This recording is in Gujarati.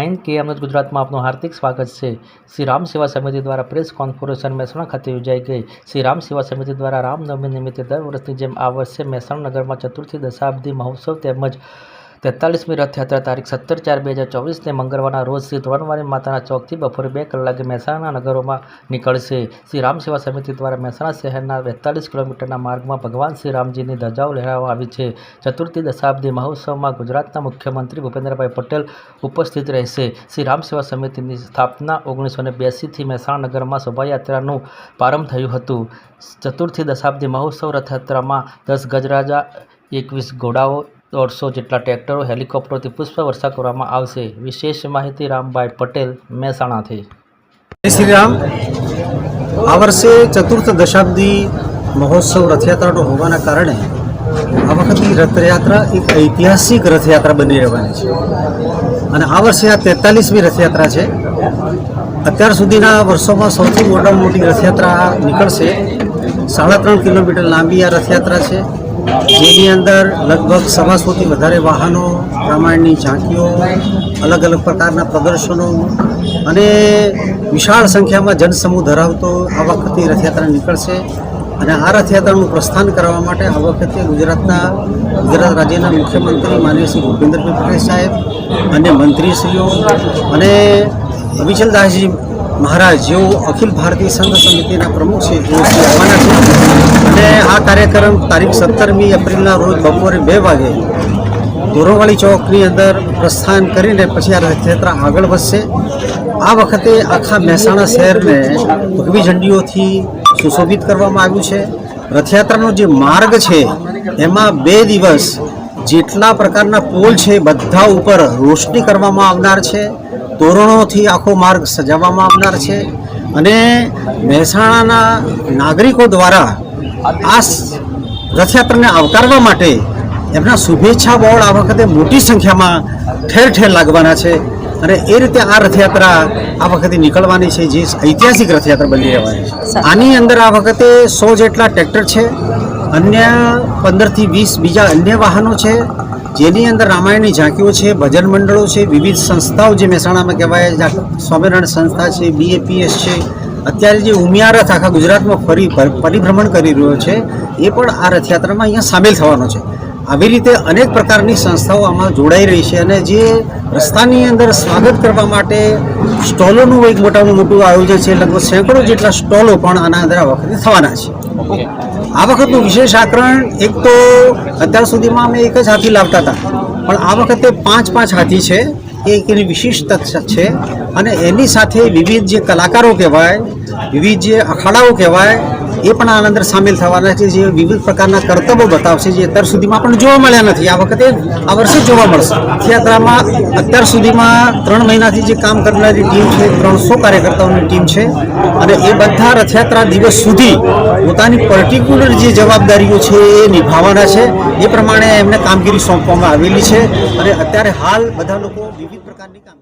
નાઇન કે એમ ગુજરાતમાં આપનું હાર્દિક સ્વાગત છે. શ્રી રામ સેવા સમિતિ દ્વારા પ્રેસ કોન્ફરન્સ મહેસાણા ખાતે યોજાઈ ગઈ. શ્રી રામ સેવા સમિતિ દ્વારા રામનવમી નિમિત્તે દર વર્ષની જેમ આ વર્ષે મહેસાણા નગરમાં ચતુર્થી દશાબ્દી મહોત્સવ તેમજ તેતાલીસમી રથયાત્રા તારીખ સત્તર ચાર બે હજાર ચોવીસને મંગળવારના રોજ શ્રી ત્રણવારી માતાના ચોકથી બપોરે બે કલાકે મહેસાણા નગરોમાં નીકળશે. શ્રી રામ સેવા સમિતિ દ્વારા મહેસાણા શહેરના બેતાલીસ કિલોમીટરના માર્ગમાં ભગવાન શ્રી રામજીની ધજાઓ લહેરાવવામાં આવી છે. ચતુર્થી દશાબ્દી મહોત્સવમાં ગુજરાતના મુખ્યમંત્રી ભૂપેન્દ્રભાઈ પટેલ ઉપસ્થિત રહેશે. શ્રી રામ સેવા સમિતિની સ્થાપના ઓગણીસો ને બ્યાસીથી મહેસાણા નગરમાં શોભાયાત્રાનું પ્રારંભ થયું હતું. ચતુર્થી દશાબ્દી મહોત્સવ રથયાત્રામાં દસ ગજરાજા, એકવીસ ઘોડાઓ દોઢસો જેટલા ટ્રેક્ટરો, હેલિકોપ્ટરથી પુષ્પ વર્ષા કરવામાં આવશે. વિશેષ માહિતી રામભાઈ પટેલ, મહેસાણાથી. જય શ્રી રામ. આ વર્ષે ચતુર્થ દશાબ્દી મહોત્સવ રથયાત્રાનો હોવાના કારણે આ વખતની રથયાત્રા એક ઐતિહાસિક રથયાત્રા બની રહેવાની છે. અને આ વર્ષે આ તેતાલીસમી રથયાત્રા છે. અત્યાર સુધીના વર્ષોમાં સૌથી મોટામાં મોટી રથયાત્રા નીકળશે. સાડા ત્રણ કિલોમીટર લાંબી આ રથયાત્રા છે. જેની અંદર લગભગ સવાસોથી વધારે વાહનો, રામાયણની ઝાંકીઓ અલગ અલગ પ્રકારના પ્રદર્શનો અને વિશાળ સંખ્યામાં જનસમૂહ ધરાવતો આ વખતે રથયાત્રા નીકળશે અને આ રથયાત્રાનું પ્રસ્થાન કરવા માટે આ વખતે ગુજરાતના, ગુજરાત રાજ્યના મુખ્યમંત્રી માનવી શ્રી ભૂપેન્દ્રભાઈ પટેલ સાહેબ અને મંત્રીશ્રીઓ અને અવિચલદાસજી મહારાજ, જેઓ અખિલ ભારતીય સંઘ સમિતિના પ્રમુખ છે તેઓ આવવાના છે. અને આ કાર્યક્રમ તારીખ સત્તરમી એપ્રિલના રોજ બપોરે બે વાગે ધોરણવાળી ચોકની અંદર પ્રસ્થાન કરીને પછી આ રથયાત્રા આગળ વધશે. આ વખતે આખા મહેસાણા શહેરને ભગવી ઝંડીઓથી સુશોભિત કરવામાં આવ્યું છે. રથયાત્રાનો જે માર્ગ છે, એમાં બે દિવસ જેટલા પ્રકારના પોલ છે, બધા ઉપર રોશની કરવામાં આવનાર છે. તોરણોથી આખો માર્ગ સજાવવામાં આવનાર છે અને મહેસાણાના નાગરિકો દ્વારા આ રથયાત્રાને આવકારવા માટે એમના શુભેચ્છા બોર્ડ આ વખતે મોટી સંખ્યામાં ઠેર ઠેર લાગવાના છે અને એ રીતે આ રથયાત્રા આ વખતે નીકળવાની છે જે ઐતિહાસિક રથયાત્રા બની રહેવાની છે. આની અંદર આ વખતે સો જેટલા ટ્રેક્ટર છે અન્ય પંદરથી વીસ બીજા અન્ય વાહનો છે જેની અંદર રામાયણની ઝાંકીઓ છે, ભજન મંડળો છે, વિવિધ સંસ્થાઓ જે મહેસાણામાં કહેવાય સ્વામિનારાયણ સંસ્થા છે બીએપીએસ છે, અત્યારે જે ઉમિયા રથ આખા ગુજરાતમાં ફરી પરિભ્રમણ કરી રહ્યો છે, એ પણ આ રથયાત્રામાં અહીંયા સામેલ થવાનો છે. આવી રીતે અનેક પ્રકારની સંસ્થાઓ આમાં જોડાઈ રહી છે અને જે રસ્તાની અંદર સ્વાગત કરવા માટે સ્ટોલોનું એક મોટામાં મોટું આયોજન છે લગભગ સેંકડો જેટલા સ્ટોલો પણ આના અંદર આ વખતે થવાના છે. આ વખતનું વિશેષ આકરણ એક તો અત્યાર સુધીમાં અમે એક જ હાથી લાવતા હતા પણ આ વખતે પાંચ પાંચ હાથી છે એ એક એની વિશિષ્ટતા છે. અને એની સાથે વિવિધ જે કલાકારો કહેવાય, વિવિધ જે અખાડાઓ કહેવાય, એ પણ આના અંદર સામેલ થવાના છે, જે વિવિધ પ્રકારના કરતબો બતાવશે, જે અત્યાર સુધીમાં આપણને જોવા મળ્યા નથી. આ વખતે આ વર્ષે જોવા મળશે. રથયાત્રામાં અત્યાર સુધીમાં ત્રણ મહિનાથી જે કામ કરનારી ટીમ છે, ત્રણસો કાર્યકર્તાઓની ટીમ છે અને એ બધા રથયાત્રા દિવસ સુધી પોતાની પર્ટિક્યુલર જે જવાબદારીઓ છે એ નિભાવવાના છે. એ પ્રમાણે એમને કામગીરી સોંપવામાં આવેલી છે અને અત્યારે હાલ બધા લોકો વિવિધ પ્રકારની કામ